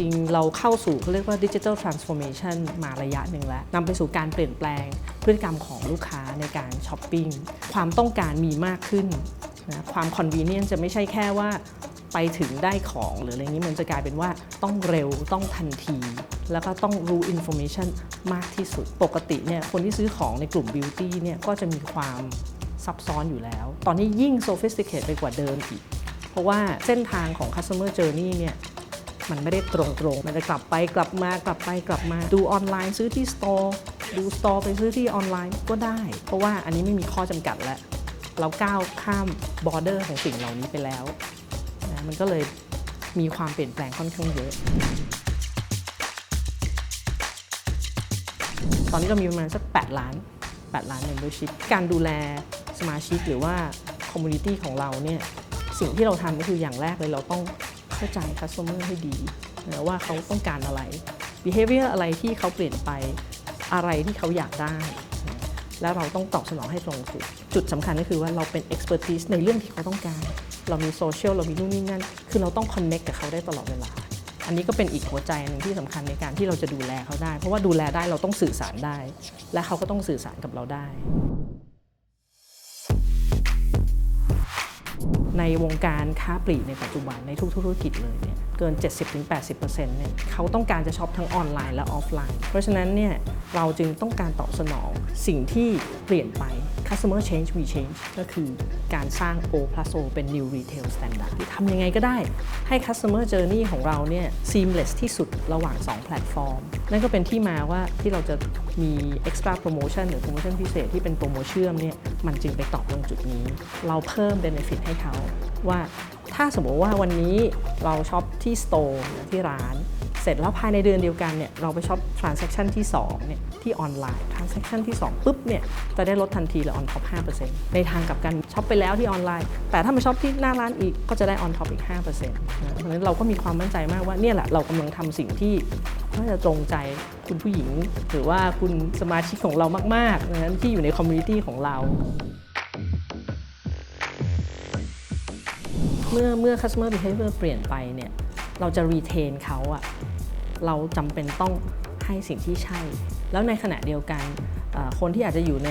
ริง ๆ เราเข้าสู่เขาเรียกว่าดิจิทัลทรานส์ฟอร์เมชันมาระยะหนึ่งแล้วนำไปสู่การเปลี่ยนแปลงพฤติกรรมของลูกค้าในการช้อปปิ้งความต้องการมีมากขึ้นนะความคอนเวเนียนจะไม่ใช่แค่ว่าไปถึงได้ของหรืออะไรนี้มันจะกลายเป็นว่าต้องเร็วต้องทันที แล้วก็ต้องรู้อินโฟ a มชันมากที่สุด ปกติเนี่ยคนที่ซื้อของในกลุ่มบิวตี้เนี่ยก็จะมีความซับซ้อนอยู่แล้ว ตอนนี้ยิ่ง sophisticated ไปกว่าเดิมอีก เพราะว่าเส้นทางของ customer journey เนี่ย มันไม่ได้ตรงๆ มันจะกลับไปกลับมากลับไปกลับมา ดูออนไลน์ซื้อที่ store ดู store ไปซื้อที่ออนไลน์ก็ได้ เพราะว่าอันนี้ไม่มีข้อจำกัดแล้ว เราก้าวข้าม border ของสิ่งเหล่านี้ไปแล้วนะมันก็เลยมีความเปลี่ยนแปลงค่อนข้างเยอะ ตอนนี้เรามีประมาณสัก 8 ล้าน 8 ล้าน membership การดูแลสมาชิกหรือว่า community ของเราเนี่ยสิ่งที่เราทำก็คืออย่างแรกเลยเราต้อง เข้าใจ customer ให้ดีนะว่าเขาต้องการอะไร behavior อะไรที่เขาเปลี่ยนไปอะไรที่เขาอยากได้ แล้วเราต้องตอบสนองให้ตรงจุดจุดสำคัญก็คือว่าเราเป็น expertise ในเรื่องที่เขาต้องการ เรามีโซเชียลเรามีนู่นนี่นั่น คือเราต้อง connect กับเขาได้ตลอดเวลา อันนี้ก็เป็นอีกหัวใจหนึ่งที่สำคัญในการที่เราจะดูแลเขาได้ เพราะว่าดูแลได้เราต้องสื่อสารได้ และเขาก็ต้องสื่อสารกับเราได้ ในวงการค้าปลีกในปัจจุบันในทุกธุรกิจเลยเนี่ยเกิน 70-80%เนี่ยเขาต้องการจะช็อปทั้งออนไลน์และออฟไลน์ เพราะฉะนั้นเนี่ยเราจึงต้องการตอบสนองสิ่งที่เปลี่ยนไป customer change we change ก็คือการสร้าง O plus O เป็น new retail standard ทำยังไงก็ได้ให้ customer journey ของเราเนี่ย seamless ที่สุดระหว่าง 2 แพลตฟอร์มนั่นก็เป็นที่มาว่าที่เราจะมี extra promotion หรือ promotion พิเศษที่เป็นโปรโมชื่อมเนี่ยมันจึงไปตอบตรงจุดนี้ เราเพิ่ม benefit ให้เขาว่าถ้าสมมติว่าวันนี้เราช็อปที่ store ที่ร้าน เสร็จแล้วภายในเดือนเดียวกันเนี่ยเราไปช็อป transaction ที่2เนี่ยที่ออนไลน์ transaction ที่ 2 ปุ๊บเนี่ยจะได้ลดทันทีเลย on top 5%ในทางกับกันช็อปไปแล้วที่ออนไลน์ แต่ถ้ามาช็อปที่หน้าร้านอีกก็จะได้ on top อีก5%นะเพราะฉะนั้นเราก็มีความมั่นใจมากว่าเนี่ยแหละเรากำลังทำสิ่งที่ น่าจะตรงใจคุณผู้หญิง หรือว่าคุณสมาชิกของเรามากๆนะที่อยู่ในคอมมูนิตี้ของเรา เมื่อเมื่อ customer behavior เปลี่ยนไปเนี่ยเราจะ retain เขาอะเราจำเป็นต้องให้สิ่งที่ใช่ แล้วในขณะเดียวกันคนที่อาจจะอยู่ใน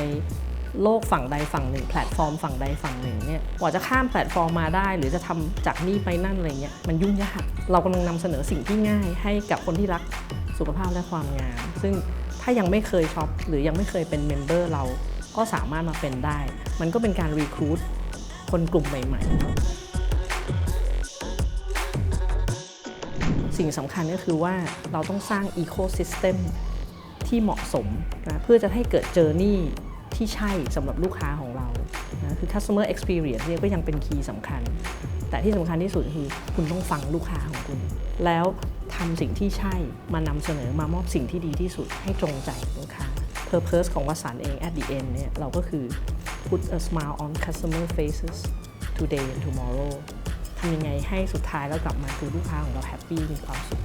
โลกฝั่งใดฝั่งหนึ่ง แพลตฟอร์มฝั่งใดฝั่งหนึ่งเนี่ยกว่าจะข้ามแพลตฟอร์มมาได้ หรือจะทำจากนี่ไปนั่นอะไรเงี้ยมันยุ่งยากเรากำลังนำเสนอสิ่งที่ง่ายให้กับคนที่รักสุขภาพและความงามซึ่งถ้ายังไม่เคยช็อปหรือยังไม่เคยเป็นเมมเบอร์เราก็สามารถมาเป็นได้ มันก็เป็นการรีคูดคนกลุ่มใหม่ ๆ สิ่งสำคัญก็คือว่าเราต้องสร้าง Ecosystem ที่เหมาะสมนะเพื่อจะให้เกิดเจอร์นี่ ที่ใช่สำหรับลูกค้าของเรานะคือ customer experience เนี่ยก็ยังเป็นคีย์สำคัญ แต่ที่สำคัญที่สุดคือคุณต้องฟังลูกค้าของคุณ แล้วทำสิ่งที่ใช่มานำเสนอมามอบสิ่งที่ดีที่สุดให้ตรงใจลูกค้า Purpose ของวสันเอง at the end เนี่ยเราก็คือ put a smile on customer faces today and tomorrow ทำยังไงให้สุดท้ายแล้วกลับมาคือลูกค้าของเราแฮปปี้มีความสุข